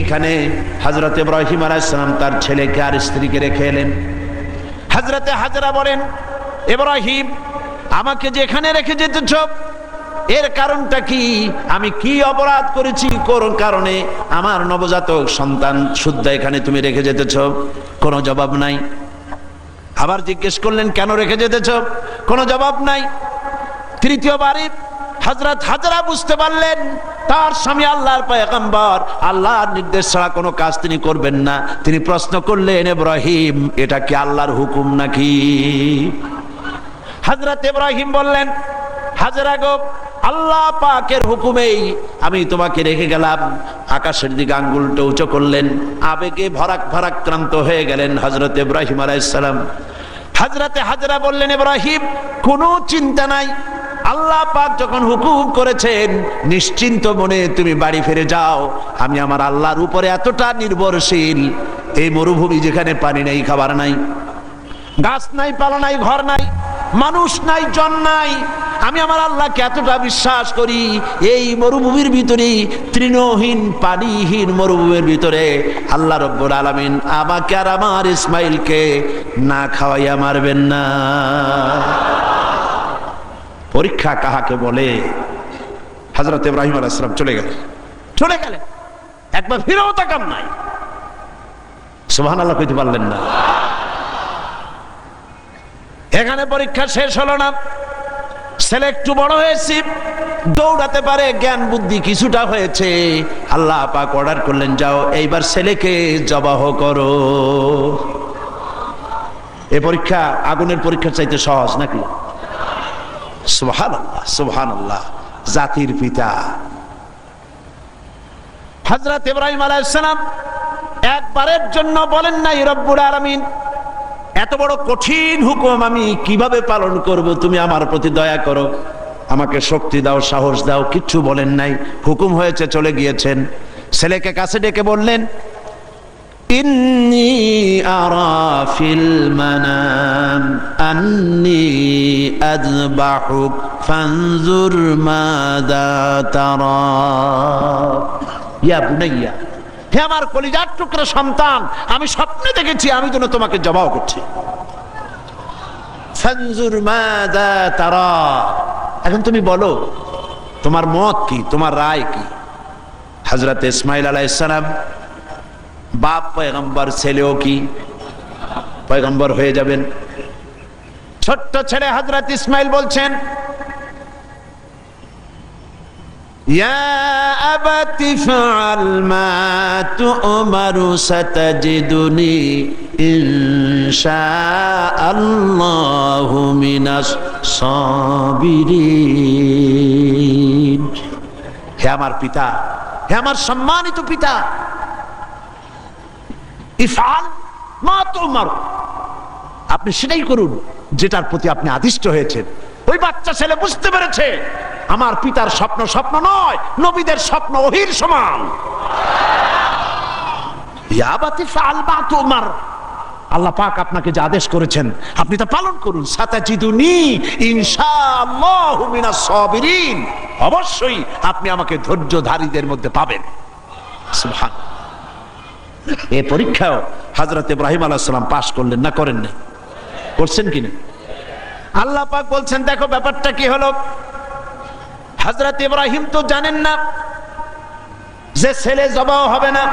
এইখানে হজরত ইব্রাহিম আলাইসালাম তার ছেলেকে আর স্ত্রীকে রেখে এলেন। হজরতে হাজরা বলেন, ইব্রাহিম, আমাকে যেখানে রেখে যেতেছ, এর কারণটা কি? আমি কি অপরাধ করেছি? কোন কারণে? আমার নবজাতক সন্তান শুদ্ধ এখানে তুমি রেখে যেতেছ। কোনো জবাব নাই। আবার জিজ্ঞেস করলেন, কেন রেখে যেতেছ? কোনো জবাব নাই। তৃতীয়বারে হজরত হাজরা বুঝতে পারলেন তার স্বামী আল্লাহর পয়গম্বর, আল্লাহর নির্দেশ ছাড়া কোনো কাজ তিনি করবেন না। তিনি প্রশ্ন করলেন, ইব্রাহিম, এটা কি আল্লাহর হুকুম নাকি? হজরত ইব্রাহিম বললেন, হাজরা গো, আল্লাহ পাকের হুকুমেই আমি তোমাকে রেখে গেলাম। আকাশের দিকে আঙ্গুলটা উঁচু করলেন, আবেগে ভরাক ভরাক্রান্ত হয়ে গেলেন হজরত ইব্রাহিম আলাইসালাম হাজরাতে হাজরা বললেন, ইব্রাহিম, কোনো চিন্তা নাই। আল্লাহ পাক যখন হুকুম করেছেন, নিশ্চিন্ত মনে তুমি বাড়ি ফিরে যাও। আমি আমার আল্লাহর উপরে এতটা নির্ভরশীল, এই মরুভূমি যেখানে পানি নেই, খাবার নাই, গাছ নাই, পালা নাই, ঘর নাই, মানুষ নাই, জন নাই, আমি আমার আল্লাহকে এতটা বিশ্বাস করি, এই মরুভূমির ভিতরে, তৃণহীন, পানিহীন মরুভূমির ভিতরে আল্লাহ রব্বুল আলামিন আমাকে আর আমার ইসমাইলকে না খাওয়াইয়া মারবেন না। পরীক্ষা কাহাকে বলে? হজরত ইব্রাহিম আলাইসালাম চলে গেলেন। চলে গেলেন। একবার ফিরেও তাকাম নাই। সুবহান আল্লাহ কইতে পারলেন না। এখানে পরীক্ষা শেষ হলো না। ছেলে একটু বড় হয়েছি। দৌড়াতে পারে, জ্ঞান বুদ্ধি কিছুটা হয়েছে। আল্লাহ পাক অর্ডার করলেন, যাও, এইবার ছেলেকে জবাহ করো। এ পরীক্ষা আগুনের পরীক্ষার চাইতে সহজ নাকি? সুবহান আল্লাহ জাতির পিতা। হজরত ইব্রাহিম আলাইসালাম একবারের জন্য বলেন নাই, রব্বুল আলামিন, এত বড় কঠিন হুকুম আমি কীভাবে পালন করব? তুমি আমার প্রতি দয়া করো। আমাকে শক্তি দাও, সাহস দাও, কিচ্ছু বলেন নাই। হুকুম হয়েছে, চলে গিয়েছেন। ছেলেকে কাছে ডেকে বললেন ইন্নি আরা ফিল মানাম আন্নি আযবাহুক ফানজুর মাদা তারা ইয়া বুনাইয়া হে আমার কলিজার টুকরা সন্তান, আমি স্বপ্নে দেখেছি, আমি যেন তোমাকে জবাব করছি। ফানজুর মাদা এখন তুমি বলো, তোমার মত কি, তোমার রায় কি? হজরত ইসমাইল আলাইসালাম বাপ পয়গম্বর, ছেলেও কি? পয়গম্বর হয়ে যাবেন। ছোট্ট ছেলে হজরত ইসমাইল বলছেন হে আমার পিতা, হে আমার সম্মানিত পিতা আপনি সেটাই করুন, যেটার প্রতি আপনি আদিষ্ট হয়েছেন। ওই বাচ্চা ছেলে বুঝতে পেরেছে, আমার পিতার স্বপ্ন স্বপ্ন নয়, নবীদের স্বপ্ন ওহির সমান। আল্লাহ পাক আপনাকে যে আদেশ করেছেন, আপনি তা পালন করুন। অবশ্যই আপনি আমাকে ধৈর্যধারীদের মধ্যে পাবেন। এ পরীক্ষাও হাজরত ইব্রাহিম আলাহাম পাশ করলেন না করেন না করছেন কিনা? আল্লাহ পাক বলছেন, দেখো ব্যাপারটা কি হলো? হাজরত ইব্রাহিম তো জানেন না, যে ছেলে জবাও হবে না